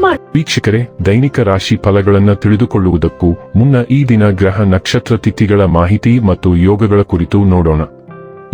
ಮಾಡಿ. ವೀಕ್ಷಕರೇ, ದೈನಿಕ ರಾಶಿ ಫಲಗಳನ್ನು ತಿಳಿದುಕೊಳ್ಳುವುದಕ್ಕೂ ಮುನ್ನ ಈ ದಿನ ಗ್ರಹ ನಕ್ಷತ್ರ ತಿಥಿಗಳ ಮಾಹಿತಿ ಮತ್ತು ಯೋಗಗಳ ಕುರಿತು ನೋಡೋಣ.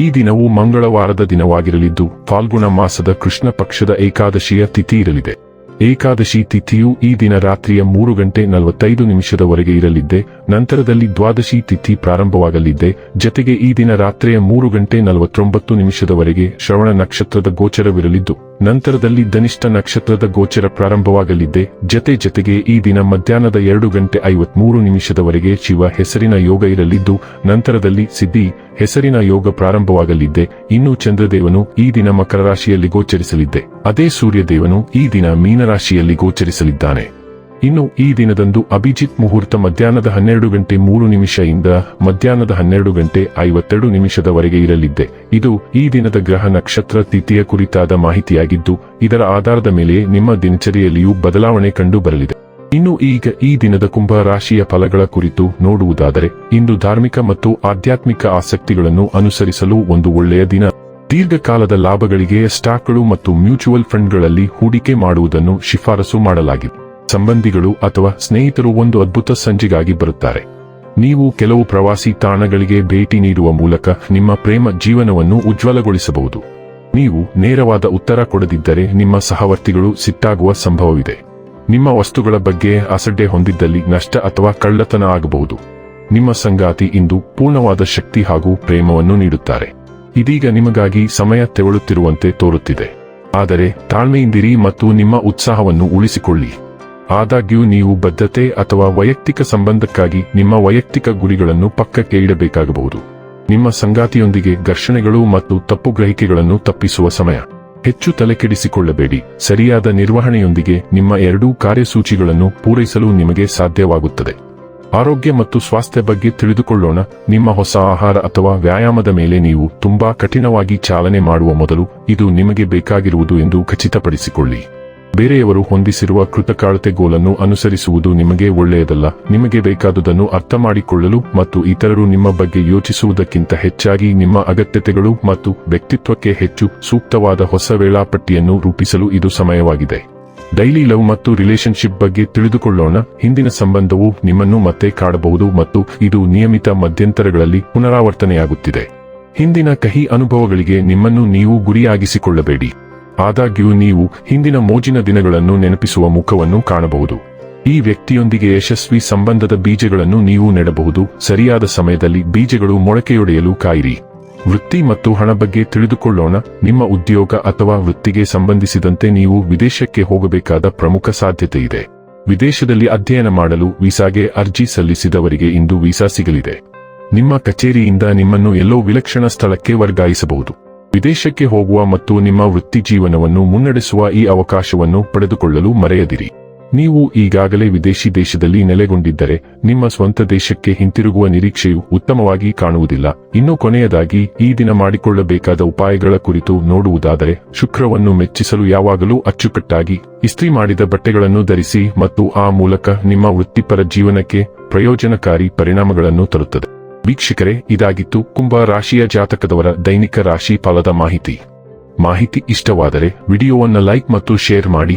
ಈ ದಿನವು ಮಂಗಳವಾರದ ದಿನವಾಗಿರಲಿದ್ದು, ಫಾಲ್ಗುಣ ಮಾಸದ ಕೃಷ್ಣ ಪಕ್ಷದ ಏಕಾದಶಿಯ ತಿಥಿ ಇರಲಿದೆ. ಏಕಾದಶಿ ತಿಥಿಯು ಈ ದಿನ ರಾತ್ರಿಯ ಮೂರು ಗಂಟೆ ನಲವತ್ತೈದು ನಿಮಿಷದವರೆಗೆ ಇರಲಿದ್ದೆ, ನಂತರದಲ್ಲಿ ದ್ವಾದಶಿ ತಿಥಿ ಪ್ರಾರಂಭವಾಗಲಿದ್ದೆ, ಜತೆಗೆ ಈ ದಿನ ರಾತ್ರಿಯ ಮೂರು ಗಂಟೆ ನಲವತ್ತೊಂಬತ್ತು ನಿಮಿಷದವರೆಗೆ ಶ್ರವಣ ನಕ್ಷತ್ರದ ಗೋಚರವಿರಲಿದ್ದು, ನಂತರದಲ್ಲಿ ಧನಿಷ್ಠ ನಕ್ಷತ್ರದ ಗೋಚರ ಪ್ರಾರಂಭವಾಗಲಿದ್ದೆ, ಜತೆ ಜತೆಗೆ ಈ ದಿನ ಮಧ್ಯಾಹ್ನದ ಎರಡು ಗಂಟೆ ಐವತ್ಮೂರು ನಿಮಿಷದವರೆಗೆ ಶಿವ ಹೆಸರಿನ ಯೋಗ ಇರಲಿದ್ದು, ನಂತರದಲ್ಲಿ ಸಿದ್ಧಿ ಹೆಸರಿನ ಯೋಗ ಪ್ರಾರಂಭವಾಗಲಿದ್ದೆ, ಇನ್ನು ಚಂದ್ರದೇವನು ಈ ದಿನ ಮಕರ ರಾಶಿಯಲ್ಲಿ ಗೋಚರಿಸಲಿದ್ದೆ, ಅದೇ ಸೂರ್ಯದೇವನು ಈ ದಿನ ಮೀನರಾಶಿಯಲ್ಲಿ ಗೋಚರಿಸಲಿದ್ದಾನೆ. ಇನ್ನು ಈ ದಿನದಂದು ಅಭಿಜಿತ್ ಮುಹೂರ್ತ ಮಧ್ಯಾಹ್ನದ ಹನ್ನೆರಡು ಗಂಟೆ ಮೂರು ನಿಮಿಷದಿಂದ ಮಧ್ಯಾಹ್ನದ ಹನ್ನೆರಡು ಗಂಟೆ ಐವತ್ತೆರಡು ನಿಮಿಷದವರೆಗೆ ಇರಲಿದ್ದೆ. ಇದು ಈ ದಿನದ ಗ್ರಹ ನಕ್ಷತ್ರ ತಿಥಿಯ ಕುರಿತಾದ ಮಾಹಿತಿಯಾಗಿದ್ದು, ಇದರ ಆಧಾರದ ಮೇಲೆ ನಿಮ್ಮ ದಿನಚರಿಯಲ್ಲಿಯೂ ಬದಲಾವಣೆ ಕಂಡು ಬರಲಿದೆ. ಇನ್ನು ಈಗ ಈ ದಿನದ ಕುಂಭ ರಾಶಿಯ ಫಲಗಳ ಕುರಿತು ನೋಡುವುದಾದರೆ, ಇಂದು ಧಾರ್ಮಿಕ ಮತ್ತು ಆಧ್ಯಾತ್ಮಿಕ ಆಸಕ್ತಿಗಳನ್ನು ಅನುಸರಿಸಲು ಒಂದು ಒಳ್ಳೆಯ ದಿನ. ದೀರ್ಘಕಾಲದ ಲಾಭಗಳಿಗೆ ಸ್ಟಾಕ್ಗಳು ಮತ್ತು ಮ್ಯೂಚುವಲ್ ಫಂಡ್ಗಳಲ್ಲಿ ಹೂಡಿಕೆ ಮಾಡುವುದನ್ನು ಶಿಫಾರಸು ಮಾಡಲಾಗಿದೆ ಸಂಬಂಧಿಗಳು ಅಥವಾ ಸ್ನೇಹಿತರು ಒಂದು ಅದ್ಭುತ ಸಂಜೆಗಾಗಿ ಬರುತ್ತಾರೆ. ನೀವು ಕೆಲವು ಪ್ರವಾಸಿ ತಾಣಗಳಿಗೆ ಭೇಟಿ ನೀಡುವ ಮೂಲಕ ನಿಮ್ಮ ಪ್ರೇಮ ಜೀವನವನ್ನು ಉಜ್ವಲಗೊಳಿಸಬಹುದು. ನೀವು ನೇರವಾದ ಉತ್ತರ ಕೊಡದಿದ್ದರೆ ನಿಮ್ಮ ಸಹವರ್ತಿಗಳು ಸಿಟ್ಟಾಗುವ ಸಂಭವವಿದೆ. ನಿಮ್ಮ ವಸ್ತುಗಳ ಬಗ್ಗೆ ಅಸಡ್ಡೆ ಹೊಂದಿದ್ದಲ್ಲಿ ನಷ್ಟ ಅಥವಾ ಕಳ್ಳತನ ಆಗಬಹುದು. ನಿಮ್ಮ ಸಂಗಾತಿ ಇಂದು ಪೂರ್ಣವಾದ ಶಕ್ತಿ ಹಾಗೂ ಪ್ರೇಮವನ್ನು ನೀಡುತ್ತಾರೆ. ಇದೀಗ ನಿಮಗಾಗಿ ಸಮಯ ತೆವಳುತ್ತಿರುವಂತೆ ತೋರುತ್ತಿದೆ. ಆದರೆ ತಾಳ್ಮೆಯಿಂದಿರಿ ಮತ್ತು ನಿಮ್ಮ ಉತ್ಸಾಹವನ್ನು ಉಳಿಸಿಕೊಳ್ಳಿ. ಆದಾಗ್ಯೂ ನೀವು ಬದ್ಧತೆ ಅಥವಾ ವೈಯಕ್ತಿಕ ಸಂಬಂಧಕ್ಕಾಗಿ ನಿಮ್ಮ ವೈಯಕ್ತಿಕ ಗುರಿಗಳನ್ನು ಪಕ್ಕಕ್ಕೆ ಇಡಬೇಕಾಗಬಹುದು. ನಿಮ್ಮ ಸಂಗಾತಿಯೊಂದಿಗೆ ಘರ್ಷಣೆಗಳು ಮತ್ತು ತಪ್ಪು ಗ್ರಹಿಕೆಗಳನ್ನು ತಪ್ಪಿಸುವ ಸಮಯ. ಹೆಚ್ಚು ತಲೆಕೆಡಿಸಿಕೊಳ್ಳಬೇಡಿ. ಸರಿಯಾದ ನಿರ್ವಹಣೆಯೊಂದಿಗೆ ನಿಮ್ಮ ಎರಡೂ ಕಾರ್ಯಸೂಚಿಗಳನ್ನು ಪೂರೈಸಲು ನಿಮಗೆ ಸಾಧ್ಯವಾಗುತ್ತದೆ. ಆರೋಗ್ಯ ಮತ್ತು ಸ್ವಾಸ್ಥ್ಯ ಬಗ್ಗೆ ತಿಳಿದುಕೊಳ್ಳೋಣ. ನಿಮ್ಮ ಹೊಸ ಆಹಾರ ಅಥವಾ ವ್ಯಾಯಾಮದ ಮೇಲೆ ನೀವು ತುಂಬಾ ಕಠಿಣವಾಗಿ ಚಾಲನೆ ಮಾಡುವ ಮೊದಲು ಇದು ನಿಮಗೆ ಬೇಕಾಗಿರುವುದು ಎಂದು ಖಚಿತಪಡಿಸಿಕೊಳ್ಳಿ. ಬೇರೆಯವರು ಹೊಂದಿಸಿರುವ ಕೃತಕಾಳತೆ ಗೋಲನ್ನು ಅನುಸರಿಸುವುದು ನಿಮಗೆ ಒಳ್ಳೆಯದಲ್ಲ. ನಿಮಗೆ ಬೇಕಾದುದನ್ನು ಅರ್ಥ ಮಾಡಿಕೊಳ್ಳಲು ಮತ್ತು ಇತರರು ನಿಮ್ಮ ಬಗ್ಗೆ ಯೋಚಿಸುವುದಕ್ಕಿಂತ ಹೆಚ್ಚಾಗಿ ನಿಮ್ಮ ಅಗತ್ಯತೆಗಳು ಮತ್ತು ವ್ಯಕ್ತಿತ್ವಕ್ಕೆ ಹೆಚ್ಚು ಸೂಕ್ತವಾದ ಹೊಸ ವೇಳಾಪಟ್ಟಿಯನ್ನು ರೂಪಿಸಲು ಇದು ಸಮಯವಾಗಿದೆ. ಡೈಲಿ ಲವ್ ಮತ್ತು ರಿಲೇಶನ್ಶಿಪ್ ಬಗ್ಗೆ ತಿಳಿದುಕೊಳ್ಳೋಣ. ಹಿಂದಿನ ಸಂಬಂಧವು ನಿಮ್ಮನ್ನು ಮತ್ತೆ ಕಾಡಬಹುದು ಮತ್ತು ಇದು ನಿಯಮಿತ ಮಧ್ಯಂತರಗಳಲ್ಲಿ ಪುನರಾವರ್ತನೆಯಾಗುತ್ತಿದೆ. ಹಿಂದಿನ ಕಹಿ ಅನುಭವಗಳಿಗೆ ನಿಮ್ಮನ್ನು ನೀವು ಗುರಿಯಾಗಿಸಿಕೊಳ್ಳಬೇಡಿ. ಆದಾಗ್ಯೂ ನೀವು ಹಿಂದಿನ ಮೋಜಿನ ದಿನಗಳನ್ನು ನೆನಪಿಸುವ ಮುಖವನ್ನು ಕಾಣಬಹುದು. ಈ ವ್ಯಕ್ತಿಯೊಂದಿಗೆ ಯಶಸ್ವಿ ಸಂಬಂಧದ ಬೀಜಗಳನ್ನು ನೀವು ನೆಡಬಹುದು. ಸರಿಯಾದ ಸಮಯದಲ್ಲಿ ಬೀಜಗಳು ಮೊಳಕೆಯೊಡೆಯಲು ಕಾಯಿರಿ. ವೃತ್ತಿ ಮತ್ತು ಹಣ ಬಗ್ಗೆ ತಿಳಿದುಕೊಳ್ಳೋಣ. ನಿಮ್ಮ ಉದ್ಯೋಗ ಅಥವಾ ವೃತ್ತಿಗೆ ಸಂಬಂಧಿಸಿದಂತೆ ನೀವು ವಿದೇಶಕ್ಕೆ ಹೋಗಬೇಕಾದ ಪ್ರಮುಖ ಸಾಧ್ಯತೆ ಇದೆ. ವಿದೇಶದಲ್ಲಿ ಅಧ್ಯಯನ ಮಾಡಲು ವೀಸಾಗೆ ಅರ್ಜಿ ಸಲ್ಲಿಸಿದವರಿಗೆ ಇಂದು ವೀಸಾ ಸಿಗಲಿದೆ. ನಿಮ್ಮ ಕಚೇರಿಯಿಂದ ನಿಮ್ಮನ್ನು ಎಲ್ಲೋ ವಿಲಕ್ಷಣ ಸ್ಥಳಕ್ಕೆ ವರ್ಗಾಯಿಸಬಹುದು. ವಿದೇಶಕ್ಕೆ ಹೋಗುವ ಮತ್ತು ನಿಮ್ಮ ವೃತ್ತಿ ಜೀವನವನ್ನು ಮುನ್ನಡೆಸುವ ಈ ಅವಕಾಶವನ್ನು ಪಡೆದುಕೊಳ್ಳಲು ಮರೆಯದಿರಿ. ನೀವು ಈಗಾಗಲೇ ವಿದೇಶಿ ದೇಶದಲ್ಲಿ ನೆಲೆಗೊಂಡಿದ್ದರೆ, ನಿಮ್ಮ ಸ್ವಂತ ದೇಶಕ್ಕೆ ಹಿಂತಿರುಗುವ ನಿರೀಕ್ಷೆಯು ಉತ್ತಮವಾಗಿ ಕಾಣುವುದಿಲ್ಲ. ಇನ್ನು ಕೊನೆಯದಾಗಿ, ಈ ದಿನ ಮಾಡಿಕೊಳ್ಳಬೇಕಾದ ಉಪಾಯಗಳ ಕುರಿತು ನೋಡುವುದಾದರೆ, ಶುಕ್ರವನ್ನು ಮೆಚ್ಚಿಸಲು ಯಾವಾಗಲೂ ಅಚ್ಚುಕಟ್ಟಾಗಿ, ಇಸ್ತ್ರಿ ಮಾಡಿದ ಬಟ್ಟೆಗಳನ್ನು ಧರಿಸಿ ಮತ್ತು ಆ ಮೂಲಕ ನಿಮ್ಮ ವೃತ್ತಿಪರ ಜೀವನಕ್ಕೆ ಪ್ರಯೋಜನಕಾರಿ ಪರಿಣಾಮಗಳನ್ನು ತರುತ್ತದೆ. ವೀಕ್ಷಕರೇ, ಇದಾಗಿತ್ತು ಕುಂಭ ರಾಶಿಯ ಜಾತಕದವರ ದೈನಿಕ ರಾಶಿ ಫಲದ ಮಾಹಿತಿ. ಮಾಹಿತಿ ಇಷ್ಟವಾದರೆ, ವಿಡಿಯೋವನ್ನು ಲೈಕ್ ಮತ್ತು ಶೇರ್ ಮಾಡಿ.